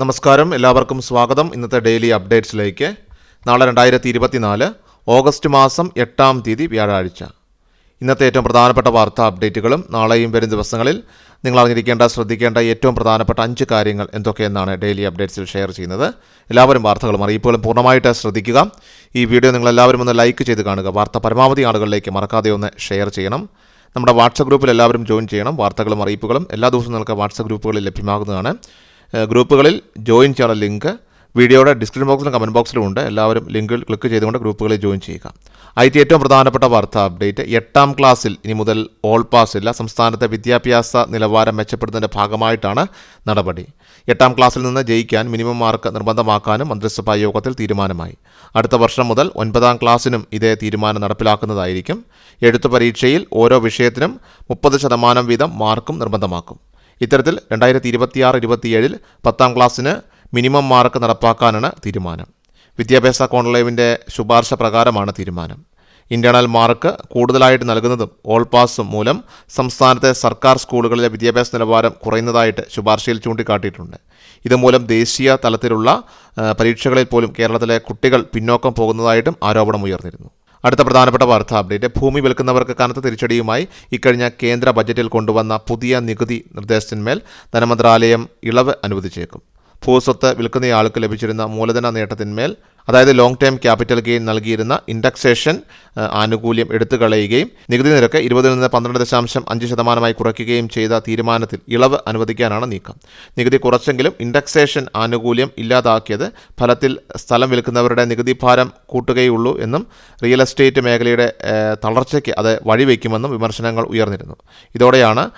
നമസ്കാരം. എല്ലാവർക്കും സ്വാഗതം. ഇന്നത്തെ ഡെയിലി അപ്ഡേറ്റ്സിലേക്ക്. നാളെ രണ്ടായിരത്തി ഇരുപത്തിനാല് ഓഗസ്റ്റ് മാസം എട്ടാം തീയതി വ്യാഴാഴ്ച. ഇന്നത്തെ ഏറ്റവും പ്രധാനപ്പെട്ട വാർത്താ അപ്ഡേറ്റുകളും നാളെയും വരും ദിവസങ്ങളിൽ നിങ്ങൾ അറിഞ്ഞിരിക്കേണ്ട ശ്രദ്ധിക്കേണ്ട ഏറ്റവും പ്രധാനപ്പെട്ട അഞ്ച് കാര്യങ്ങൾ എന്തൊക്കെയെന്നാണ് ഡെയിലി അപ്ഡേറ്റ്സിൽ ഷെയർ ചെയ്യുന്നത്. എല്ലാവരും വാർത്തകളും അറിയിപ്പുകളും പൂർണമായിട്ട് ശ്രദ്ധിക്കുക. ഈ വീഡിയോ നിങ്ങൾ എല്ലാവരും ഒന്ന് ലൈക്ക് ചെയ്ത് കാണുക. വാർത്ത പരമാവധി ആളുകളിലേക്ക് മറക്കാതെ ഒന്ന് ഷെയർ ചെയ്യണം. നമ്മുടെ വാട്സപ്പ് ഗ്രൂപ്പിൽ എല്ലാവരും ജോയിൻ ചെയ്യണം. വാർത്തകളും അറിയിപ്പുകളും എല്ലാ ദിവസവും നിങ്ങൾക്ക് വാട്സപ്പ് ഗ്രൂപ്പുകളിൽ ലഭ്യമാകുന്നതാണ്. ഗ്രൂപ്പുകളിൽ ജോയിൻ ചെയ്യാനുള്ള ലിങ്ക് വീഡിയോയുടെ ഡിസ്ക്രിപ്ഷൻ ബോക്സിലും കമന്റ് ബോക്സിലും ഉണ്ട്. എല്ലാവരും ലിങ്കിൽ ക്ലിക്ക് ചെയ്തുകൊണ്ട് ഗ്രൂപ്പുകളിൽ ജോയിൻ ചെയ്യുക. ഐ ഏറ്റവും പ്രധാനപ്പെട്ട വാർത്ത അപ്ഡേറ്റ് എട്ടാം ക്ലാസ്സിൽ ഇനി മുതൽ ഓൾ പാസ് ഇല്ല. സംസ്ഥാനത്തെ വിദ്യാഭ്യാസ നിലവാരം മെച്ചപ്പെടുത്തുന്നതിന്റെ ഭാഗമായിട്ടാണ് നടപടി. എട്ടാം ക്ലാസ്സിൽ നിന്ന് ജയിക്കാൻ മിനിമം മാർക്ക് നിർബന്ധമാക്കാനും മന്ത്രിസഭാ യോഗത്തിൽ തീരുമാനമായി. അടുത്ത വർഷം മുതൽ ഒൻപതാം ക്ലാസ്സിനും ഇതേ തീരുമാനം നടപ്പിലാക്കുന്നതായിരിക്കും. എഴുത്തു പരീക്ഷയിൽ ഓരോ വിഷയത്തിനും മുപ്പത് ശതമാനം വീതം മാർക്കും നിർബന്ധമാക്കും. ഇത്തരത്തിൽ രണ്ടായിരത്തി ഇരുപത്തിയാറ് ഇരുപത്തിയേഴിൽ പത്താം ക്ലാസ്സിന് മിനിമം മാർക്ക് നടപ്പാക്കാനാണ് തീരുമാനം. വിദ്യാഭ്യാസ കോൺക്ലേവിന്റെ ശുപാർശ പ്രകാരമാണ് തീരുമാനം. ഇന്റേണൽ മാർക്ക് കൂടുതലായിട്ട് നൽകുന്നതും ഓൾ പാസും മൂലം സംസ്ഥാനത്തെ സർക്കാർ സ്കൂളുകളിലെ വിദ്യാഭ്യാസ നിലവാരം കുറയുന്നതായിട്ട് ശുപാർശയിൽ ചൂണ്ടിക്കാട്ടിയിട്ടുണ്ട്. ഇതുമൂലം ദേശീയ തലത്തിലുള്ള പരീക്ഷകളിൽ പോലും കേരളത്തിലെ കുട്ടികൾ പിന്നോക്കം പോകുന്നതായിട്ടും ആരോപണം ഉയർന്നിരുന്നു അടുത്ത പ്രധാനപ്പെട്ട വാർത്താ അപ്ഡേറ്റ്. ഭൂമി വിൽക്കുന്നവർക്ക് കനത്ത തിരിച്ചടിയുമായി ഇക്കഴിഞ്ഞ കേന്ദ്ര ബജറ്റിൽ കൊണ്ടുവന്ന പുതിയ നികുതി നിർദ്ദേശത്തിന്മേൽ ധനമന്ത്രാലയം ഇളവ് അനുവദിച്ചേക്കും. ഭൂസ്വത്ത് വിൽക്കുന്നയാൾക്ക് ലഭിച്ചിരുന്ന മൂലധന നേട്ടത്തിന്മേൽ അതായത് ലോങ് ടേം ക്യാപിറ്റൽ ഗെയിൻ നൽകിയിരുന്ന ഇൻഡക്സേഷൻ ആനുകൂല്യം എടുത്തു കളയുകയും നികുതി നിരക്ക് ഇരുപതിൽ നിന്ന് പന്ത്രണ്ട് ദശാംശം അഞ്ച് ശതമാനമായി കുറയ്ക്കുകയും ചെയ്ത തീരുമാനത്തിൽ ഇളവ് അനുവദിക്കാനാണ് നീക്കം. നികുതി കുറച്ചെങ്കിലും ഇൻഡക്സേഷൻ ആനുകൂല്യം ഇല്ലാതാക്കിയത് ഫലത്തിൽ സ്ഥലം വിൽക്കുന്നവരുടെ നികുതി ഭാരം കൂട്ടുകയുള്ളൂ എന്നും റിയൽ എസ്റ്റേറ്റ് മേഖലയുടെ തളർച്ചയ്ക്ക് അത് വഴിവെക്കുമെന്നും വിമർശനങ്ങൾ ഉയർന്നിരുന്നു. ഇതോടെയാണ്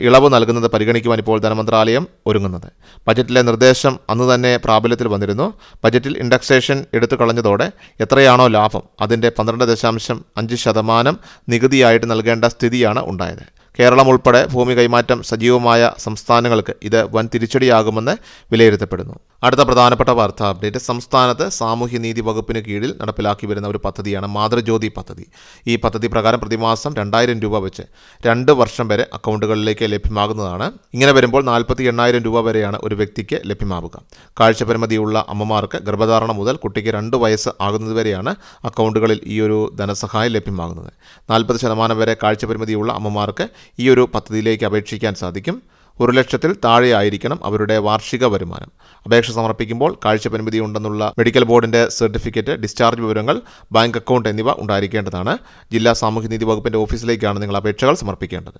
ഇളവ് നൽകുന്നത് പരിഗണിക്കുവാൻ ഇപ്പോൾ ധനമന്ത്രാലയം ഒരുങ്ങുന്നത്. ബജറ്റിലെ നിർദ്ദേശം അന്ന് തന്നെ പ്രാബല്യത്തിൽ വന്നിരുന്നു. ബജറ്റിൽ ഇൻഡക്സേഷൻ എടുത്തു കളഞ്ഞതോടെ എത്രയാണോ ലാഭം അതിന്റെ പന്ത്രണ്ട് ദശാംശം അഞ്ച് ശതമാനം നികുതിയായിട്ട് നൽകേണ്ട സ്ഥിതിയാണ് ഉണ്ടായത്. കേരളം ഉൾപ്പെടെ ഭൂമി കൈമാറ്റം സജീവമായ സംസ്ഥാനങ്ങൾക്ക് ഇത് വൻ തിരിച്ചടിയാകുമെന്ന് വിലയിരുത്തപ്പെടുന്നു. അടുത്ത പ്രധാനപ്പെട്ട വാർത്ത അപ്ഡേറ്റ്. സംസ്ഥാനത്ത് സാമൂഹ്യനീതി വകുപ്പിന് കീഴിൽ നടപ്പിലാക്കി വരുന്ന ഒരു പദ്ധതിയാണ് മാതൃജ്യോതി പദ്ധതി. ഈ പദ്ധതി പ്രകാരം പ്രതിമാസം രണ്ടായിരം രൂപ വെച്ച് രണ്ട് വർഷം വരെ അക്കൗണ്ടുകളിലേക്ക് ലഭ്യമാകുന്നതാണ്. ഇങ്ങനെ വരുമ്പോൾ നാൽപ്പത്തി എണ്ണായിരം രൂപ വരെയാണ് ഒരു വ്യക്തിക്ക് ലഭ്യമാവുക. കാഴ്ചപരിമിതിയുള്ള അമ്മമാർക്ക് ഗർഭധാരണം മുതൽ കുട്ടിക്ക് രണ്ട് വയസ്സ് ആകുന്നതുവരെയാണ് അക്കൗണ്ടുകളിൽ ഈ ഒരു ധനസഹായം ലഭ്യമാകുന്നത്. നാൽപ്പത് ശതമാനം വരെ കാഴ്ചപരിമിതിയുള്ള അമ്മമാർക്ക് ഈ ഒരു പദ്ധതിയിലേക്ക് അപേക്ഷിക്കാൻ സാധിക്കും. ഒരു ലക്ഷത്തിൽ താഴെയായിരിക്കണം അവരുടെ വാർഷിക വരുമാനം. അപേക്ഷ സമർപ്പിക്കുമ്പോൾ കാഴ്ച പരിമിതി ഉണ്ടെന്നുള്ള മെഡിക്കൽ ബോർഡിന്റെ സർട്ടിഫിക്കറ്റ് ഡിസ്ചാർജ് വിവരങ്ങൾ ബാങ്ക് അക്കൗണ്ട് എന്നിവ ഉണ്ടായിരിക്കേണ്ടതാണ്. ജില്ലാ സാമൂഹ്യനീതി വകുപ്പിന്റെ ഓഫീസിലേക്കാണ് നിങ്ങൾ അപേക്ഷകൾ സമർപ്പിക്കേണ്ടത്.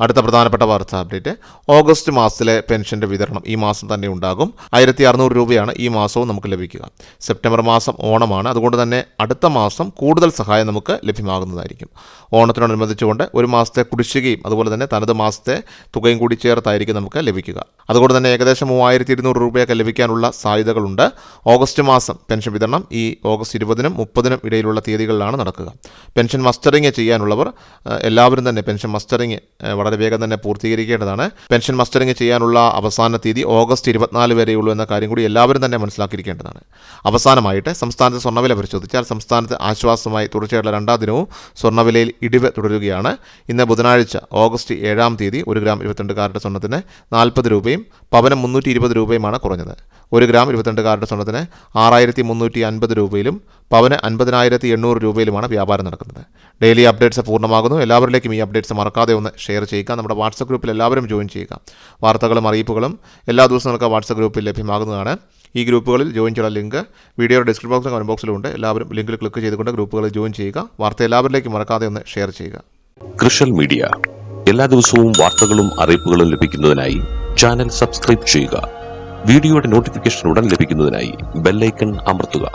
അടുത്ത പ്രധാനപ്പെട്ട വാർത്താ അപ്ഡേറ്റ്. ഓഗസ്റ്റ് മാസത്തിലെ പെൻഷന്റെ വിതരണം ഈ മാസം തന്നെ ഉണ്ടാകും. ആയിരത്തി അറുന്നൂറ് രൂപയാണ് ഈ മാസവും നമുക്ക് ലഭിക്കുക. സെപ്റ്റംബർ മാസം ഓണമാണ്. അതുകൊണ്ട് തന്നെ അടുത്ത മാസം കൂടുതൽ സഹായം നമുക്ക് ലഭ്യമാകുന്നതായിരിക്കും. ഓണത്തിനോടനുബന്ധിച്ചുകൊണ്ട് ഒരു മാസത്തെ കുടിശ്ശികയും അതുപോലെ തന്നെ തനത് മാസത്തെ തുകയും കൂടി ചേർത്തായിരിക്കും നമുക്ക് ലഭിക്കുക. അതുകൊണ്ട് തന്നെ ഏകദേശം മൂവായിരത്തി ഇരുന്നൂറ് രൂപയൊക്കെ ലഭിക്കാനുള്ള സാധ്യതകളുണ്ട്. ഓഗസ്റ്റ് മാസം പെൻഷൻ വിതരണം ഈ ഓഗസ്റ്റ് ഇരുപതിനും മുപ്പതിനും ഇടയിലുള്ള തീയതികളിലാണ് നടക്കുക. പെൻഷൻ മസ്റ്ററിങ് ചെയ്യാനുള്ളവർ എല്ലാവരും തന്നെ പെൻഷൻ മസ്റ്ററിങ് വളരെ വേഗം തന്നെ പൂർത്തീകരിക്കേണ്ടതാണ്. പെൻഷൻ മസ്റ്ററിങ് ചെയ്യാനുള്ള അവസാന തീയതി ഓഗസ്റ്റ് ഇരുപത്തിനാല് വരെയുള്ളൂ എന്ന കാര്യം കൂടി എല്ലാവരും തന്നെ മനസ്സിലാക്കിയിരിക്കേണ്ടതാണ്. അവസാനമായിട്ട് സംസ്ഥാനത്തെ സ്വർണവില പരിശോധിച്ചാൽ സംസ്ഥാനത്ത് ആശ്വാസമായി തുടർച്ചയായിട്ടുള്ള രണ്ടാം ദിനവും സ്വർണവിലയിൽ ഇടിവ് തുടരുകയാണ്. ഇന്ന് ബുധനാഴ്ച ഓഗസ്റ്റ് ഏഴാം തീയതി ഒരു ഗ്രാം ഇരുപത്തിരണ്ട് കാരറ്റ് സ്വർണത്തിന് നാൽപ്പത് രൂപയും പവനം മുന്നൂറ്റി ഇരുപത് രൂപയുമാണ് കുറഞ്ഞത്. ഒരു ഗ്രാം ഇരുപത്തിരണ്ട് കാരറ്റ് സ്വർണത്തിന് ആറായിരത്തി മുന്നൂറ്റി അൻപത് രൂപയിലും പവന് അൻപതിനായിരത്തി എണ്ണൂറ് രൂപയിലുമാണ് വ്യാപാരം നടക്കുന്നത്. ഡെയിലി അപ്ഡേറ്റ്സ് പൂർണമാകുന്നു. എല്ലാവരിലേക്കും ഈ അപ്ഡേറ്റ്സ് മറക്കാതെ ഒന്ന് ഷെയർ ചെയ്യുക നമ്മുടെ വാട്സപ്പ് ഗ്രൂപ്പിൽ എല്ലാവരും ജോയിൻ ചെയ്യുക. വാർത്തകളും അറിയിപ്പുകളും എല്ലാ ദിവസവും നമുക്ക് വാട്സപ്പ് ഗ്രൂപ്പിൽ ലഭ്യമാകുന്നതാണ്. ഈ ഗ്രൂപ്പുകളിൽ ജോയിൻ ചെയ്യാൻ ലിങ്ക് വീഡിയോയുടെ ഡിസ്ക്രിപ്ഷൻ ബോക്സിലും കമന്റ് ഉണ്ട്. എല്ലാവരും ലിങ്കിൽ ക്ലിക്ക് ചെയ്തുകൊണ്ട് ഗ്രൂപ്പുകളിൽ ജോയിൻ ചെയ്യുക. വാർത്ത എല്ലാവരിലേക്കും മറക്കാതെ ഒന്ന് ഷെയർ ചെയ്യുക. കൃഷൽ മീഡിയ. എല്ലാ ദിവസവും വാർത്തകളും അറിയിപ്പുകളും ലഭിക്കുന്നതിനായി ചാനൽ സബ്സ്ക്രൈബ് ചെയ്യുക. വീഡിയോയുടെ നോട്ടിഫിക്കേഷൻ ഉടൻ ലഭിക്കുന്നതിനായി ബെല്ലൈക്കൺ അമർത്തുക.